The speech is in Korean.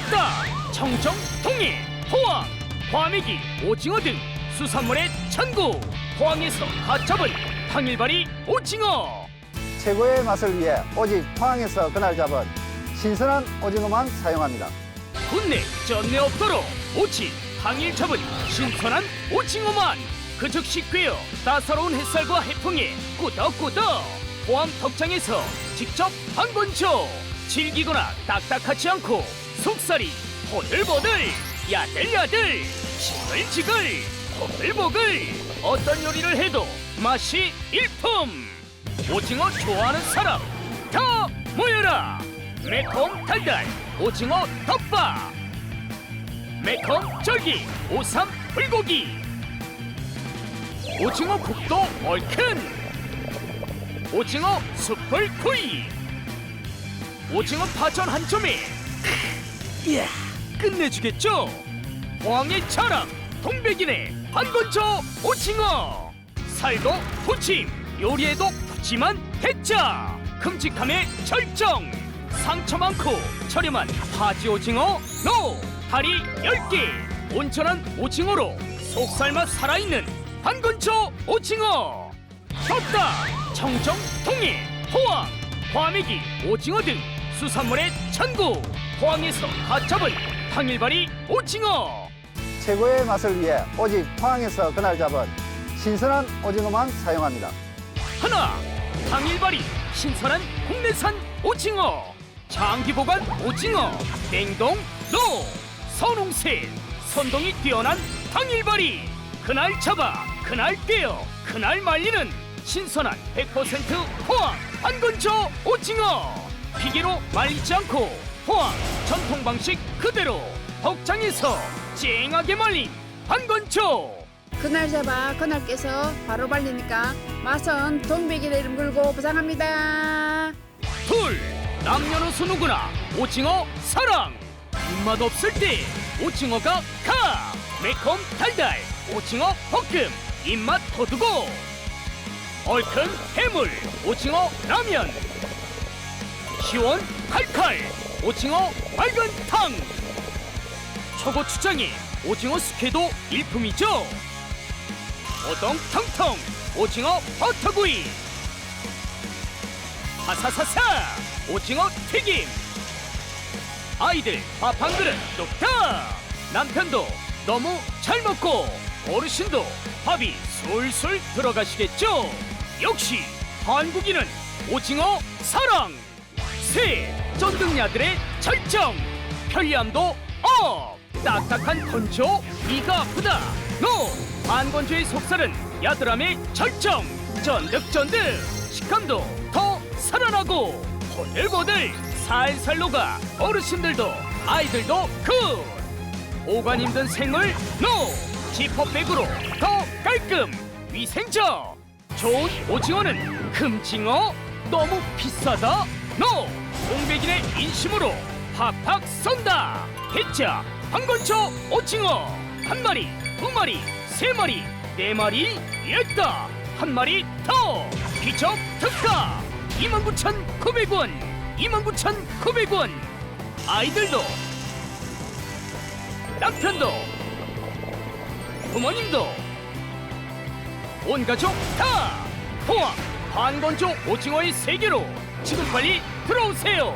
섰다 청정 통일 포항 과메기 오징어 등 수산물의 천국. 포항에서 갓 잡은 당일발이 오징어. 최고의 맛을 위해 오직 포항에서 그날 잡은 신선한 오징어만 사용합니다. 군내 쩐내 없도록 오직 당일 잡은 신선한 오징어만 그 즉시 꿰어 따사로운 햇살과 해풍에 꾸덕꾸덕. 포항 덕장에서 직접 한 건조. 질기거나 딱딱하지 않고 속살이 보들보들 야들야들 지글지글 보글보글. 어떤 요리를 해도 맛이 일품. 오징어 좋아하는 사람 다 모여라. 매콤 달달 오징어 덮밥. 매콤 쫄기 오삼 불고기. 오징어 국도 얼큰. 오징어 숯불 구이. 오징어 파전 한 점에 이야 끝내주겠죠? 자랑 동백이네 한건조 오징어. 살도 부침 요리에도 푸짐한 대짜. 큼직함의 절정. 상처 많고 저렴한 파지 오징어 노 다리 10개. 온전한 오징어로 속살맛 살아있는 한건조 오징어. 섰다 청정 통일 포항 과메기 오징어 등 수산물의 천국. 포항에서 갓 잡은 당일발이 오징어. 최고의 맛을 위해 오직 포항에서 그날 잡은 신선한 오징어만 사용합니다. 하나 당일발이 신선한 국내산 오징어. 장기 보관 오징어 냉동 노 선홍새 선동이 뛰어난 당일발이 그날 잡아 그날 꿰어 그날 말리는 신선한 100% 포항 한건조 오징어 피기로 말리지 않고 포항 전통 방식 그대로 덕장에서 쨍하게 말린 한건조 그날 잡아 그날 깨서 바로 발리니까 맛은 동백이를 이름 걸고 보장합니다. 둘 남녀노소 누구나 오징어 사랑. 입맛 없을 때 오징어가 가! 매콤 달달 오징어 볶음 입맛 돋우고. 얼큰 해물 오징어 라면 시원 칼칼 오징어 맑은탕. 초고추장에 오징어 숙회도 일품이죠. 오동통통 오징어 버터구이. 사사사사 오징어 튀김. 아이들 밥 한 그릇 뚝딱 남편도 너무 잘 먹고 어르신도 밥이 술술 들어가시겠죠? 역시 한국인은 오징어 사랑 새 쫀득냐들의 절정. 편리함도 업. 딱딱한 건조 이가 아프다. 노. 반건조의 속살은 야들함의 절정. 쫀득쫀득. 식감도 더 살아나고. 보들보들 살살 녹아. 어르신들도 아이들도 굿. 오간 힘든 생을 노. 지퍼백으로 더 깔끔. 위생적. 좋은 오징어는 금징어. 너무 비싸다 노! 공백인의 인심으로 팍팍 쏜다! 대짜 한건초 오징어! 한 마리 두 마리 세 마리 네 마리 있다! 한 마리 더! 기적 특가! 29,900원! 29,900원! 아이들도! 남편도! 부모님도! 온 가족 다! 포함 반건조 오징어의 세계로! 지금 빨리 들어오세요